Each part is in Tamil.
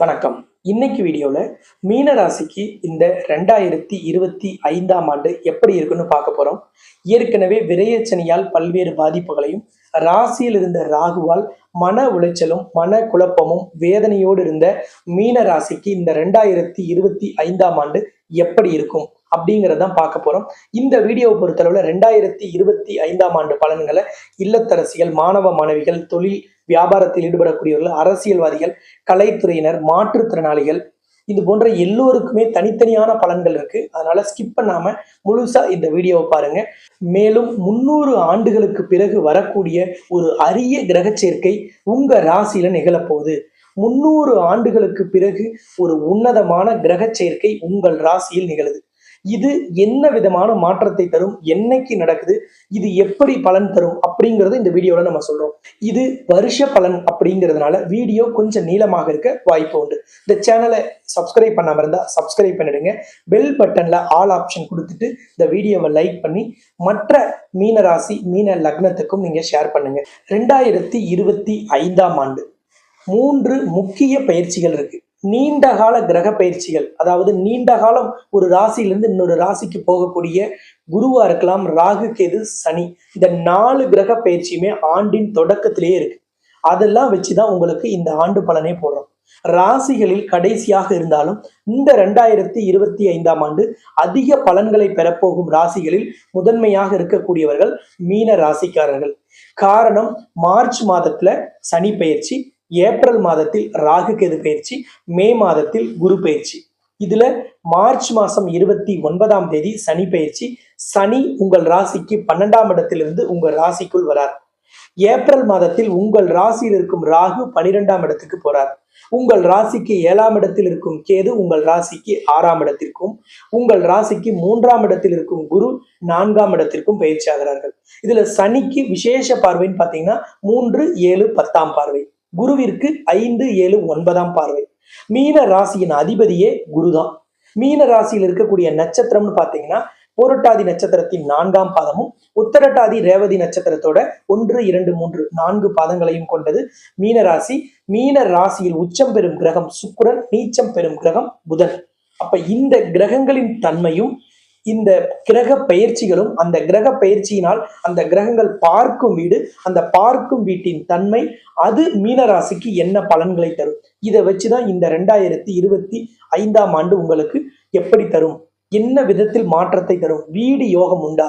வணக்கம். இன்னைக்கு வீடியோவில் மீன ராசிக்கு இந்த ரெண்டாயிரத்தி இருபத்தி ஐந்தாம் ஆண்டு எப்படி இருக்குன்னு பார்க்க போகிறோம் ஏற்கனவே விரையச்சனையால் பல்வேறு பாதிப்புகளையும் ராசியில் இருந்த ராகுவால் மன உளைச்சலும் மன குழப்பமும் வேதனையோடு இருந்த மீன ராசிக்கு இந்த ரெண்டாயிரத்தி இருபத்தி ஐந்தாம் ஆண்டு எப்படி இருக்கும் அப்படிங்கிறதான் பார்க்க போறோம். இந்த வீடியோவை பொறுத்தளவுல ரெண்டாயிரத்தி இருபத்தி ஐந்தாம் ஆண்டு பலன்களை இல்லத்தரசிகள் மாணவ மாணவிகள் தொழில் வியாபாரத்தில் ஈடுபடக்கூடியவர்கள் அரசியல்வாதிகள் கலைத்துறையினர் மாற்றுத்திறனாளிகள் இது போன்ற எல்லோருக்குமே தனித்தனியான பலன்கள் இருக்கு. அதனால ஸ்கிப் பண்ணாம முழுசா இந்த வீடியோவை பாருங்க. மேலும் முன்னூறு ஆண்டுகளுக்கு பிறகு வரக்கூடிய ஒரு அரிய கிரக சேர்க்கை உங்க ராசியில நிகழப்போகுது. முன்னூறு ஆண்டுகளுக்கு பிறகு ஒரு உன்னதமான கிரக சேர்க்கை உங்கள் ராசியில் நிகழுது. இது என்ன விதமான மாற்றத்தை தரும்? என்னைக்கு நடக்குது? இது எப்படி பலன் தரும்? அப்படிங்கிறது இந்த வீடியோல நம்ம சொல்றோம். இது வருஷ பலன் அப்படிங்கிறதுனால வீடியோ கொஞ்சம் நீளமாக இருக்க வாய்ப்பு உண்டு. இந்த சேனலை சப்ஸ்கிரைப் பண்ணாம இருந்தா சப்ஸ்கிரைப் பண்ணிடுங்க. பெல் பட்டன்ல ஆல் ஆப்ஷன் கொடுத்துட்டு இந்த வீடியோவை லைக் பண்ணி மற்ற மீன ராசி மீன லக்னத்துக்கும் நீங்க ஷேர் பண்ணுங்க. ரெண்டாயிரத்தி இருபத்தி ஐந்தாம் ஆண்டு மூன்று முக்கிய பயிற்சிகள் இருக்கு. நீண்ட கால கிரக பயிற்சிகள் அதாவது நீண்ட காலம் ஒரு ராசியிலிருந்து இன்னொரு ராசிக்கு போகக்கூடிய குருவா இருக்கலாம் ராகு கேது சனி இந்த நாலு கிரக பயிற்சியுமே ஆண்டின் தொடக்கத்திலேயே இருக்கு. அதெல்லாம் வச்சுதான் உங்களுக்கு இந்த ஆண்டு பலனே போடுறோம். ராசிகளில் கடைசியாக இருந்தாலும் இந்த ரெண்டாயிரத்தி இருபத்தி ஐந்தாம் ஆண்டு அதிக பலன்களை பெறப்போகும் ராசிகளில் முதன்மையாக இருக்கக்கூடியவர்கள் மீன ராசிக்காரர்கள். காரணம் மார்ச் மாதத்துல சனி பயிற்சி ஏப்ரல் மாதத்தில் ராகு கேது பயிற்சி மே மாதத்தில் குரு பயிற்சி. இதுல மார்ச் மாசம் இருபத்தி ஒன்பதாம் தேதி சனி பயிற்சி. சனி உங்கள் ராசிக்கு பன்னெண்டாம் இடத்திலிருந்து உங்கள் ராசிக்குள் வரார். ஏப்ரல் மாதத்தில் உங்கள் ராசியில் இருக்கும் ராகு பனிரெண்டாம் இடத்துக்கு போறார். உங்கள் ராசிக்கு ஏழாம் இடத்தில் இருக்கும் கேது உங்கள் ராசிக்கு ஆறாம் இடத்திற்கும் உங்கள் ராசிக்கு மூன்றாம் இடத்தில் இருக்கும் குரு நான்காம் இடத்திற்கும் பயிற்சி ஆகிறார்கள். இதுல சனிக்கு விசேஷ பார்வைன்னு பாத்தீங்கன்னா மூன்று ஏழு பத்தாம் பார்வை. குருவிற்கு ஐந்து ஏழு ஒன்பதாம் பார்வை. மீன ராசியின் அதிபதியே குருதான். மீன ராசியில் இருக்கக்கூடிய நட்சத்திரம்னு பார்த்தீங்கன்னா போரட்டாதி நட்சத்திரத்தின் நான்காம் பாதமும் உத்தரட்டாதி ரேவதி நட்சத்திரத்தோட ஒன்று இரண்டு மூன்று நான்கு பாதங்களையும் கொண்டது மீன ராசி. மீன ராசியில் உச்சம் பெறும் கிரகம் சுக்கரன் நீச்சம் பெறும் கிரகம் புதன். அப்ப இந்த கிரகங்களின் தன்மையும் இந்த கிரக பயிற்சிகளும் அந்த கிரக பயிற்சியினால் அந்த கிரகங்கள் பார்க்கும் வீடு அந்த பார்க்கும் வீட்டின் தன்மை அது மீனராசிக்கு என்ன பலன்களை தரும்? இதை வச்சுதான் இந்த ரெண்டாயிரத்தி இருபத்தி ஐந்தாம் ஆண்டு உங்களுக்கு எப்படி தரும்? என்ன விதத்தில் மாற்றத்தை தரும்? வீடு யோகம் உண்டா?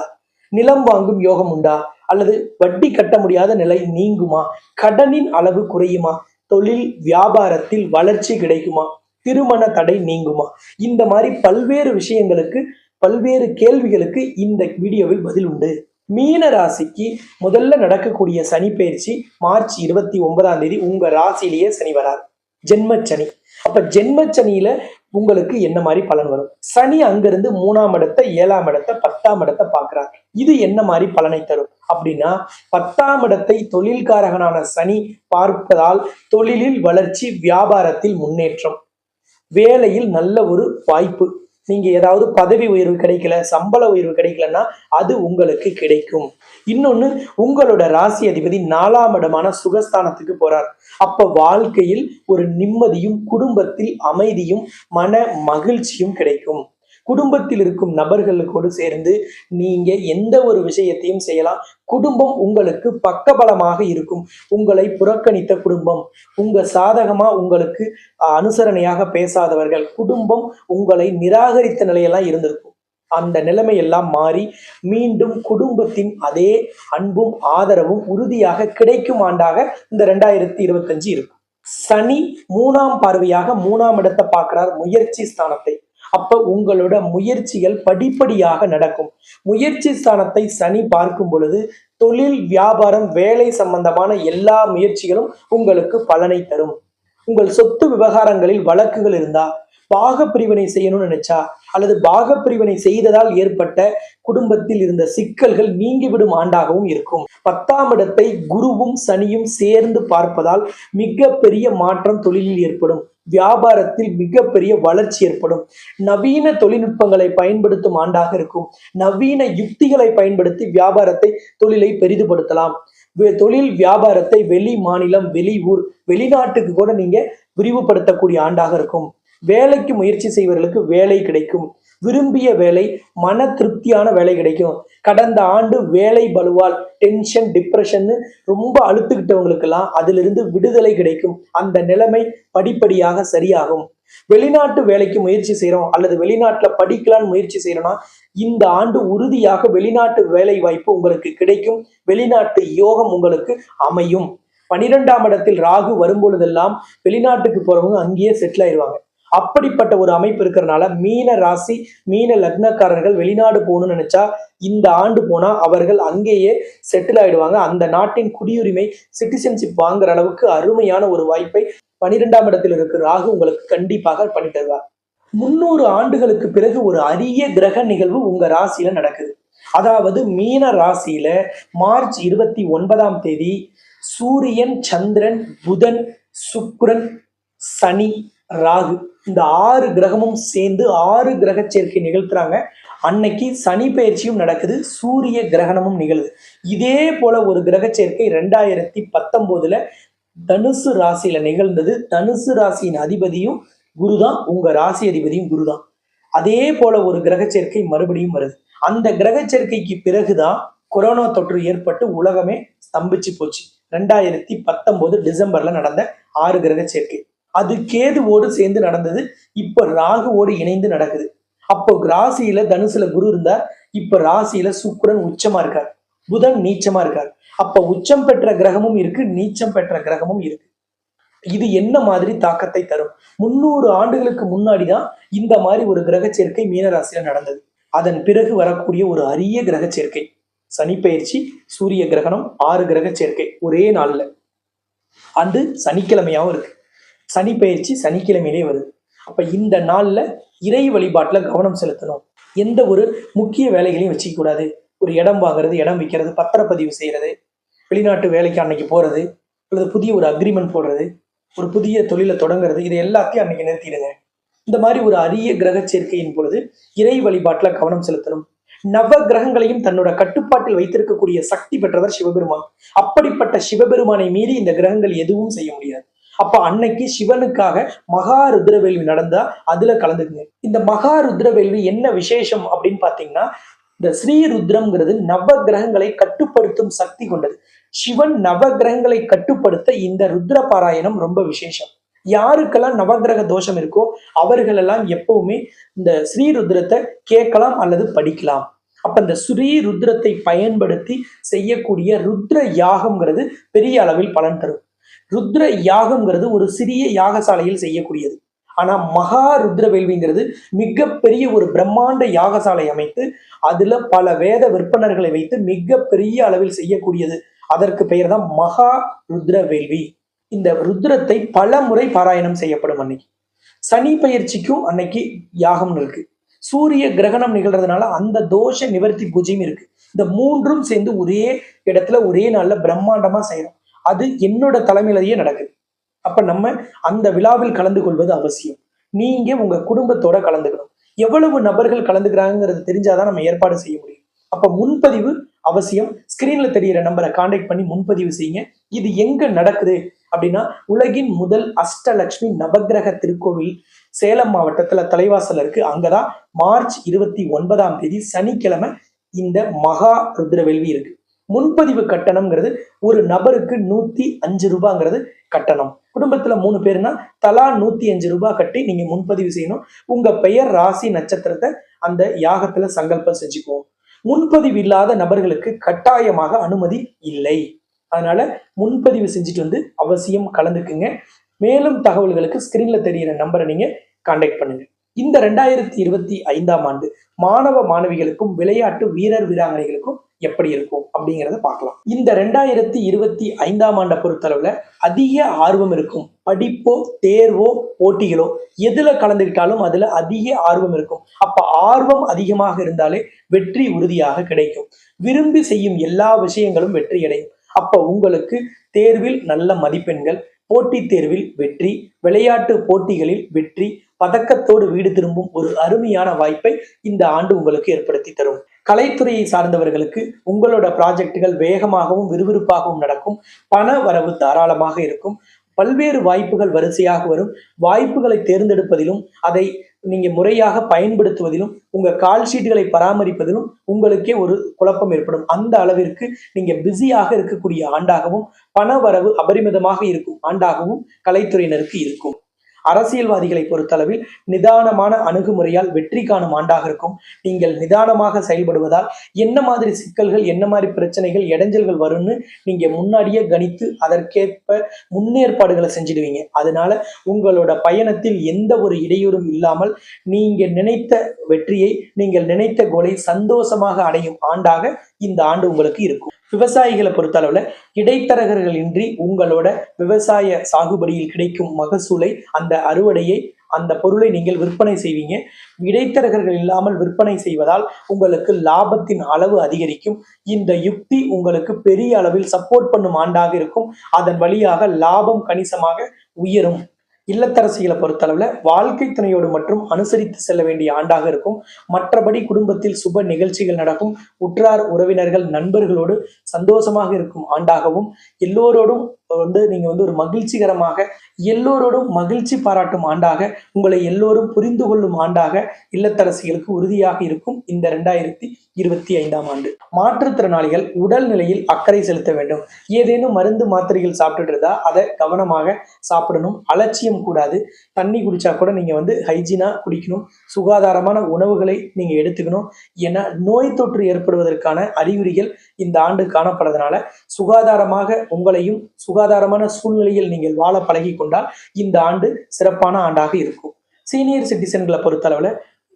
நிலம் வாங்கும் யோகம் உண்டா? அல்லது வட்டி கட்ட முடியாத நிலை நீங்குமா? கடனின் அளவு குறையுமா? தொழில் வியாபாரத்தில் வளர்ச்சி கிடைக்குமா? திருமண தடை நீங்குமா? இந்த மாதிரி பல்வேறு விஷயங்களுக்கு பல்வேறு கேள்விகளுக்கு இந்த வீடியோவில் பதில் உண்டு. மீன ராசிக்கு முதல்ல நடக்கக்கூடிய சனி பயிற்சி மார்ச் இருபத்தி ஒன்பதாம் தேதி உங்க ராசியிலேயே சனி வரார். ஜென்மச்சனி. அப்ப ஜென்மச்சனியில உங்களுக்கு என்ன மாதிரி பலன் வரும்? சனி அங்கிருந்து மூணாம் இடத்தை ஏழாம் இடத்தை பத்தாம் இடத்தை பார்க்கிறார். இது என்ன மாதிரி பலனை தரும்? அப்படின்னா பத்தாம் இடத்தை தொழில்காரகனான சனி பார்ப்பதால் தொழிலில் வளர்ச்சி வியாபாரத்தில் முன்னேற்றம். வேலையில் நல்ல ஒரு வாய்ப்பு. நீங்க ஏதாவது பதவி உயர்வு கிடைக்கல சம்பள உயர்வு கிடைக்கலன்னா அது உங்களுக்கு கிடைக்கும். இன்னொன்னு உங்களோட ராசி அதிபதி நாலாம் இடமான சுகஸ்தானத்துக்கு போறார். அப்ப வாழ்க்கையில் ஒரு நிம்மதியும் குடும்பத்தில் அமைதியும் மன மகிழ்ச்சியும் கிடைக்கும். குடும்பத்தில் இருக்கும் நபர்களுக்கோடு சேர்ந்து நீங்க எந்த ஒரு விஷயத்தையும் செய்யலாம். குடும்பம் உங்களுக்கு பக்கபலமாக இருக்கும். உங்களை புறக்கணித்த குடும்பம். உங்க சாதகமா உங்களுக்கு அனுசரணையாக பேசாதவர்கள். குடும்பம் உங்களை நிராகரித்த நிலையெல்லாம் இருந்திருக்கும். அந்த நிலைமை எல்லாம் மாறி மீண்டும் குடும்பத்தின் அதே அன்பும் ஆதரவும் உறுதியாக கிடைக்கும் ஆண்டாக இந்த ரெண்டாயிரத்தி இருபத்தஞ்சு இருக்கும். சனி மூணாம் பார்வையாக மூணாம் இடத்தை பார்க்கிறார் முயற்சி ஸ்தானத்தை. அப்ப உங்களோட முயற்சிகள் படிப்படியாக நடக்கும். முயற்சி ஸ்தானத்தை சனி பார்க்கும் பொழுது தொழில் வியாபாரம் வேலை சம்பந்தமான எல்லா முயற்சிகளும் உங்களுக்கு பலனை தரும். உங்கள் சொத்து விவகாரங்களில் வழக்குகள் இருந்தா பாகப்பிரிவினை செய்யணும்னு நினைச்சா அல்லது பாகப்பிரிவினை செய்ததால் ஏற்பட்ட குடும்பத்தில் இருந்த சிக்கல்கள் நீங்கிவிடும் ஆண்டாகவும் இருக்கும். பத்தாம் இடத்தை குருவும் சனியும் சேர்ந்து பார்ப்பதால் மிக பெரிய மாற்றம் தொழிலில் ஏற்படும். வியாபாரத்தில் மிகப்பெரிய வளர்ச்சி ஏற்படும். நவீன தொழில்நுட்பங்களை பயன்படுத்தும் ஆண்டாக இருக்கும். நவீன யுக்திகளை பயன்படுத்தி வியாபாரத்தை தொழிலை பெரிதுபடுத்தலாம். தொழில் வியாபாரத்தை வெளி மாநிலம் வெளி ஊர் வெளிநாட்டுக்கு கூட நீங்க விரிவுபடுத்தக்கூடிய ஆண்டாக இருக்கும். வேலைக்கு முயற்சி செய்வர்களுக்கு வேலை கிடைக்கும். விரும்பிய வேலை மன திருப்தியான வேலை கிடைக்கும். கடந்த ஆண்டு வேலை பலுவால் டென்ஷன் டிப்ரெஷன் ரொம்ப அழுத்துக்கிட்டவங்களுக்கெல்லாம் அதிலிருந்து விடுதலை கிடைக்கும். அந்த நிலைமை படிப்படியாக சரியாகும். வெளிநாட்டு வேலைக்கு முயற்சி செய்கிறோம் அல்லது வெளிநாட்டுல படிக்கலாம்னு முயற்சி செய்யறோம்னா இந்த ஆண்டு உறுதியாக வெளிநாட்டு வேலை வாய்ப்பு உங்களுக்கு கிடைக்கும். வெளிநாட்டு யோகம் உங்களுக்கு அமையும். பனிரெண்டாம் இடத்தில் ராகு வரும்பொழுதெல்லாம் வெளிநாட்டுக்கு போறவங்க அங்கேயே செட்டில் ஆயிடுவாங்க அப்படிப்பட்ட ஒரு அமைப்பு இருக்கிறனால மீன ராசி மீன லக்னக்காரர்கள் வெளிநாடு போகணும்னு நினைச்சா இந்த ஆண்டு போனா அவர்கள் அங்கேயே செட்டில் ஆயிடுவாங்க. அந்த நாட்டின் குடியுரிமை சிட்டிசன்ஷிப் வாங்குற அளவுக்கு அருமையான ஒரு வாய்ப்பை பனிரெண்டாம் இடத்தில் இருக்கிற ராகு உங்களுக்கு கண்டிப்பாக பண்ணி தருவார். முன்னூறு ஆண்டுகளுக்கு பிறகு ஒரு அரிய கிரக நிகழ்வு உங்க ராசியில நடக்குது. அதாவது மீன ராசியில மார்ச் இருபத்தி ஒன்பதாம் தேதி சூரியன் சந்திரன் புதன் சுக்கிரன் சனி ராகு. இந்த ஆறு கிரகமும் சேர்ந்து ஆறு கிரக சேர்க்கை நிகழ்த்துறாங்க. அன்னைக்கு சனி பயிற்சியும் நடக்குது சூரிய கிரகணமும் நிகழுது. இதே போல ஒரு கிரக சேர்க்கை ரெண்டாயிரத்தி பத்தொன்பதுல தனுசு ராசியில நிகழ்ந்தது. தனுசு ராசியின் அதிபதியும் குருதான் உங்க ராசி அதிபதியும் குருதான். அதே போல ஒரு கிரக சேர்க்கை மறுபடியும் வருது. அந்த கிரக சேர்க்கைக்கு பிறகுதான் கொரோனா தொற்று ஏற்பட்டு உலகமே ஸ்தம்பிச்சு போச்சு. ரெண்டாயிரத்தி பத்தொன்பது டிசம்பர்ல நடந்த ஆறு கிரக சேர்க்கை. அது கேதுவோடு சேர்ந்து நடந்தது. இப்ப ராகுவோடு இணைந்து நடக்குது. அப்போ ராசியில தனுசுல குரு இருந்தார். இப்ப ராசியில சுக்கரன் உச்சமா இருக்கார். புதன் நீச்சமா இருக்கார். அப்ப உச்சம் பெற்ற கிரகமும் இருக்கு நீச்சம் பெற்ற கிரகமும் இருக்கு. இது என்ன மாதிரி தாக்கத்தை தரும்? முன்னூறு ஆண்டுகளுக்கு முன்னாடி தான் இந்த மாதிரி ஒரு கிரக சேர்க்கை மீனராசியில நடந்தது. அதன் பிறகு வரக்கூடிய ஒரு அரிய கிரக சேர்க்கை. சனி பயிற்சி சூரிய கிரகணம் ஆறு கிரக சேர்க்கை ஒரே நாள்ல. அது சனிக்கிழமையாவும் இருக்கு. சனி பயிற்சி சனிக்கிழமையிலே வருது. அப்ப இந்த நாள்ல இறை வழிபாட்டுல கவனம் செலுத்தணும். எந்த ஒரு முக்கிய வேலைகளையும் வச்சுக்க கூடாது. ஒரு இடம் வாங்குறது இடம் விற்கிறது பத்திரப்பதிவு செய்யறது வெளிநாட்டு வேலைக்கு அன்னைக்கு போறது அல்லது புதிய ஒரு அக்ரிமெண்ட் போடுறது ஒரு புதிய தொழிலை தொடங்குறது இது எல்லாத்தையும் அன்னைக்கு நிறுத்திடுங்க. இந்த மாதிரி ஒரு அரிய கிரக சேர்க்கையின் பொழுது இறை வழிபாட்டில் கவனம் செலுத்தணும். நவ கிரகங்களையும் தன்னோட கட்டுப்பாட்டில் வைத்திருக்கக்கூடிய சக்தி பெற்றவர் சிவபெருமான். அப்படிப்பட்ட சிவபெருமானை மீறி இந்த கிரகங்கள் எதுவும் செய்ய முடியாது. அப்ப அன்னைக்கு சிவனுக்காக மகா ருத்ர வேள்வி நடந்தா அதுல கலந்துக்குங்க. இந்த மகா ருத்ர வேள்வி என்ன விசேஷம் அப்படின்னு பாத்தீங்கன்னா இந்த ஸ்ரீ ருத்ரம்ங்கிறது நவ கிரகங்களை கட்டுப்படுத்தும் சக்தி கொண்டது. சிவன் நவ கிரகங்களை கட்டுப்படுத்த இந்த ருத்ர பாராயணம் ரொம்ப விசேஷம். யாருக்கெல்லாம் நவகிரக தோஷம் இருக்கோ அவர்களெல்லாம் எப்பவுமே இந்த ஸ்ரீ ருத்ரத்தை கேட்கலாம் அல்லது படிக்கலாம். அப்ப இந்த ஸ்ரீ ருத்ரத்தை பயன்படுத்தி செய்யக்கூடிய ருத்ர யாகம்ங்கிறது பெரிய அளவில் பலன் தரும். ருத்ர யாகம்ங்கிறது ஒரு சிறிய யாகசாலையில் செய்யக்கூடியது. ஆனா மகா ருத்ர வேள்விங்கிறது மிகப்பெரிய ஒரு பிரம்மாண்ட யாகசாலை அமைத்து அதுல பல வேத விற்பனர்களை வைத்து மிகப்பெரிய அளவில் செய்யக்கூடியது. அதற்கு பெயர் தான் மகா ருத்ர வேள்வி. இந்த ருத்ரத்தை பல முறை பாராயணம் செய்யப்படும் அன்னைக்கு. சனி பயிற்சிக்கும் அன்னைக்கு யாகம் இருக்கு. சூரிய கிரகணம் நிகழ்றதுனால அந்த தோஷ நிவர்த்தி பூஜையும் இருக்கு. இந்த மூன்றும் சேர்ந்து ஒரே இடத்துல ஒரே நாள்ல பிரம்மாண்டமா செய்யறோம். அது என்னோட தலைமையிலேயே நடக்குது. அப்ப நம்ம அந்த விழாவில் கலந்து கொள்வது அவசியம். நீங்க உங்க குடும்பத்தோட கலந்துக்கணும். எவ்வளவு நபர்கள் கலந்துக்கிறாங்கிறது தெரிஞ்சாதான் நம்ம ஏற்பாடு செய்ய முடியும். அப்ப முன்பதிவு அவசியம். ஸ்கிரீன்ல தெரியிற நம்பரை காண்டாக்ட் பண்ணி முன்பதிவு செய்யுங்க. இது எங்க நடக்குது அப்படின்னா உலகின் முதல் அஷ்டலக்ஷ்மி நவக்கிரக திருக்கோவில் சேலம் மாவட்டத்துல தலைவாசல் இருக்கு. அங்கதான் மார்ச் இருபத்தி ஒன்பதாம் தேதி சனிக்கிழமை இந்த மகா ருத்ர வேள்வி இருக்கு. முன்பதிவு கட்டணம்ங்கிறது ஒரு நபருக்கு நூத்தி அஞ்சு ரூபாங்கிறது கட்டணம். குடும்பத்துல மூணு பேர்னா தலா நூத்தி அஞ்சு ரூபாய் கட்டி நீங்க முன்பதிவு செய்யணும். உங்க பெயர் ராசி நட்சத்திரத்தை அந்த யாகத்துல சங்கல்பம் செஞ்சுக்குவோம். முன்பதிவு இல்லாத நபர்களுக்கு கட்டாயமாக அனுமதி இல்லை. அதனால முன்பதிவு செஞ்சுட்டு வந்து அவசியம் கலந்துக்குங்க. மேலும் தகவல்களுக்கு ஸ்கிரீன்ல தெரியிற நம்பரை நீங்க கான்டாக்ட் பண்ணுங்க. இந்த ரெண்டாயிரத்தி இருபத்தி ஐந்தாம் ஆண்டு மாணவ மாணவிகளுக்கும் விளையாட்டு வீரர் வீராங்கனைகளுக்கும் எப்படி இருக்கும் அப்படிங்கிறத பார்க்கலாம். இந்த ரெண்டாயிரத்தி இருபத்தி ஐந்தாம் ஆண்டை பொறுத்தளவுல அதிக ஆர்வம் இருக்கும். படிப்போ தேர்வோ போட்டிகளோ எதுல கலந்துக்கிட்டாலும் அதுல அதிக ஆர்வம் இருக்கும். அப்ப ஆர்வம் அதிகமாக இருந்தாலே வெற்றி உறுதியாக கிடைக்கும். விரும்பி செய்யும் எல்லா விஷயங்களும் வெற்றி அடையும். அப்ப உங்களுக்கு தேர்வில் நல்ல மதிப்பெண்கள் போட்டித் தேர்வில் வெற்றி விளையாட்டு போட்டிகளில் வெற்றி பதக்கத்தோடு வீடு திரும்பும் ஒரு அருமையான வாய்ப்பை இந்த ஆண்டு உங்களுக்கு ஏற்படுத்தி தரும். கலைத்துறையை சார்ந்தவர்களுக்கு உங்களோட ப்ராஜெக்டுகள் வேகமாகவும் விறுவிறுப்பாகவும் நடக்கும். பண வரவு தாராளமாக இருக்கும். பல்வேறு வாய்ப்புகள் வரிசையாக வரும். வாய்ப்புகளை தேர்ந்தெடுப்பதிலும் அதை நீங்க முறையாக பயன்படுத்துவதிலும் உங்க கால் ஷீட்டுகளை பராமரிப்பதிலும் உங்களுக்கே ஒரு குழப்பம் ஏற்படும். அந்த அளவிற்கு நீங்க பிஸியாக இருக்கக்கூடிய ஆண்டாகவும் பண வரவு அபரிமிதமாக இருக்கும் ஆண்டாகவும் கலைத்துறையினருக்கு இருக்கும். அரசியல்வாதிகளை பொறுத்தளவில் நிதானமான அணுகுமுறையால் வெற்றி காணும் ஆண்டாக இருக்கும். நீங்கள் நிதானமாக செயல்படுவதால் என்ன மாதிரி சிக்கல்கள் என்ன மாதிரி பிரச்சனைகள் இடைஞ்சல்கள் வரும்னு நீங்க முன்னாடியே கணித்து அதற்கேற்ப முன்னேற்பாடுகளை செஞ்சிடுவீங்க. அதனால உங்களோட பயணத்தில் எந்த ஒரு இடையூறும் இல்லாமல் நீங்க நினைத்த வெற்றியை நீங்கள் நினைத்த கோலை சந்தோஷமாக அடையும் ஆண்டாக இந்த ஆண்டு உங்களுக்கு இருக்கும். விவசாயிகளை பொறுத்தளவுல இடைத்தரகர்கள் இன்றி உங்களோட விவசாய சாகுபடியில் கிடைக்கும் மகசூலை அந்த அறுவடையை அந்த பொருளை நீங்கள் விற்பனை செய்வீங்க. இடைத்தரகர்கள் இல்லாமல் விற்பனை செய்வதால் உங்களுக்கு லாபத்தின் அளவு அதிகரிக்கும். இந்த யுக்தி உங்களுக்கு பெரிய அளவில் சப்போர்ட் பண்ணும் ஆண்டாக இருக்கும். அதன் வழியாக லாபம் கணிசமாக உயரும். இல்லத்தரசிகளை பொறுத்தளவில் வாழ்க்கை துணையோடு மற்றும் அனுசரித்து செல்ல வேண்டிய ஆண்டாக இருக்கும். மற்றபடி குடும்பத்தில் சுப நிகழ்ச்சிகள் நடக்கும். உற்றார் உறவினர்கள் நண்பர்களோடு சந்தோஷமாக இருக்கும் ஆண்டாகவும் எல்லோரோடும் வந்து நீங்க வந்து ஒரு மகிழ்ச்சிகரமாக எல்லோரோடும் மகிழ்ச்சி பாராட்டும் ஆண்டாக உங்களை எல்லோரும் புரிந்து கொள்ளும் ஆண்டாக இல்லத்தரசிகளுக்கு உறுதியாக இருக்கும் இந்த ரெண்டாயிரத்தி இருபத்தி ஐந்தாம் ஆண்டு. மாற்றுத்திறனாளிகள் உடல் நிலையில் அக்கறை செலுத்த வேண்டும். ஏதேனும் மருந்து மாத்திரைகள் சாப்பிட்டுட்டு இருந்தா அதை கவனமாக சாப்பிடணும். அலட்சியம் கூடாது. தண்ணி குடிச்சா கூட நீங்க வந்து ஹைஜீனா குடிக்கணும். சுகாதாரமான உணவுகளை நீங்க எடுத்துக்கணும். ஏன்னா நோய் தொற்று ஏற்படுவதற்கான அறிகுறிகள் இந்த ஆண்டு காணப்படுறதுனால சுகாதாரமாக உங்களையும் சுக சுகாதாரமான சூழ்நிலையில் நீங்கள் வாழ பழகி கொண்டால் இந்த ஆண்டு சிறப்பான ஆண்டாக இருக்கும். சீனியர் சிட்டிசன்களை பொறுத்தளவில்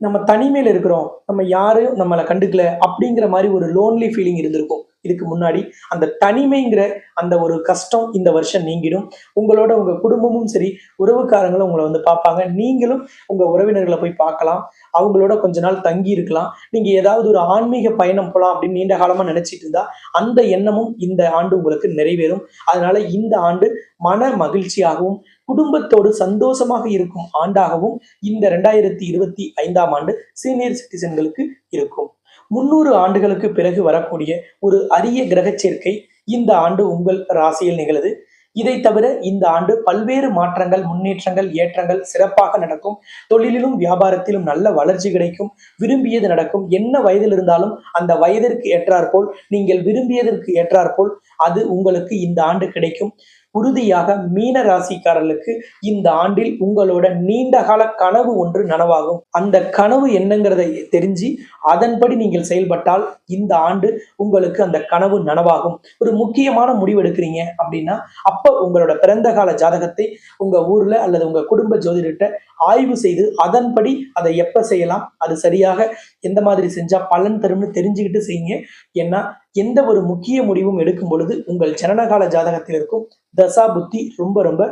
நம்ம தனிமையில் இருக்கிறோம். நம்ம யாரும் நம்மளை கண்டுக்கல அப்படிங்கிற மாதிரி ஒரு லோன்லி ஃபீலிங் இருந்திருக்கும். இதுக்கு முன்னாடி அந்த தனிமைங்கிற அந்த ஒரு கஷ்டம் இந்த வருஷம் நீங்கிடும். உங்களோட உங்க குடும்பமும் சரி உறவுக்காரங்களும் உங்களை வந்து பார்ப்பாங்க. நீங்களும் உங்க உறவினர்களை போய் பார்க்கலாம். அவங்களோட கொஞ்ச நாள் தங்கி இருக்கலாம். நீங்க ஏதாவது ஒரு ஆன்மீக பயணம் போலாம் அப்படின்னு நீண்ட காலமா நினைச்சிட்டு இருந்தா அந்த எண்ணமும் இந்த ஆண்டு உங்களுக்கு நிறைவேறும். அதனால இந்த ஆண்டு மன மகிழ்ச்சியாகவும் குடும்பத்தோடு சந்தோஷமாக இருக்கும் ஆண்டாகவும் இந்த ரெண்டாயிரத்தி இருபத்தி ஐந்தாம் ஆண்டு சீனியர் சிட்டிசன்களுக்கு இருக்கும். முன்னூறு ஆண்டுகளுக்கு பிறகு வரக்கூடிய ஒரு அரிய கிரக சேர்க்கை இந்த ஆண்டு உங்கள் ராசியில் நிகழுது. இதை தவிர இந்த ஆண்டு பல்வேறு மாற்றங்கள் முன்னேற்றங்கள் ஏற்றங்கள் சிறப்பாக நடக்கும். தொழிலிலும் வியாபாரத்திலும் நல்ல வளர்ச்சி கிடைக்கும். விரும்பியது நடக்கும். என்ன வயதில் இருந்தாலும் அந்த வயதிற்கு ஏற்றாற்போல் நீங்கள் விரும்பியதற்கு ஏற்றாற்போல் அது உங்களுக்கு இந்த ஆண்டு கிடைக்கும். உறுதியாக மீன ராசிக்காரர்களுக்கு இந்த ஆண்டில் உங்களோட நீண்டகால கனவு ஒன்று நனவாகும். அந்த கனவு என்னங்கிறதை தெரிஞ்சு அதன்படி நீங்கள் செயல்பட்டால் இந்த ஆண்டு உங்களுக்கு அந்த கனவு நனவாகும். ஒரு முக்கியமான முடிவு எடுக்கிறீங்க அப்படின்னா அப்போ உங்களோட பிறந்த கால ஜாதகத்தை உங்க ஊர்ல அல்லது உங்க குடும்ப ஜோதிடர்கிட்ட ஆய்வு செய்து அதன்படி அதை எப்ப செய்யலாம் அது சரியாக எந்த மாதிரி செஞ்சா பலன் தரும்னு தெரிஞ்சுக்கிட்டு செய்யுங்க. ஏன்னா எந்த ஒரு முக்கிய முடிவும் எடுக்கும் பொழுது உங்கள் ஜனனகால ஜாதகத்தில் இருக்கும் தசா புத்தி ரொம்ப ரொம்ப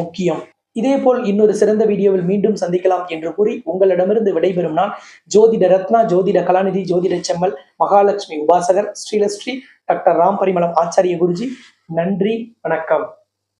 முக்கியம். இதேபோல் இன்னொரு சிறந்த வீடியோவில் மீண்டும் சந்திக்கலாம் என்று கூறி உங்களிடமிருந்து விடைபெறும் நான் ஜோதிட ரத்னா ஜோதிட கலாநிதி ஜோதிட செம்மல் மகாலட்சுமி உபாசகர் ஸ்ரீலஸ்ரீ டாக்டர் ராம் பரிமளம் ஆச்சாரிய குருஜி. நன்றி வணக்கம்.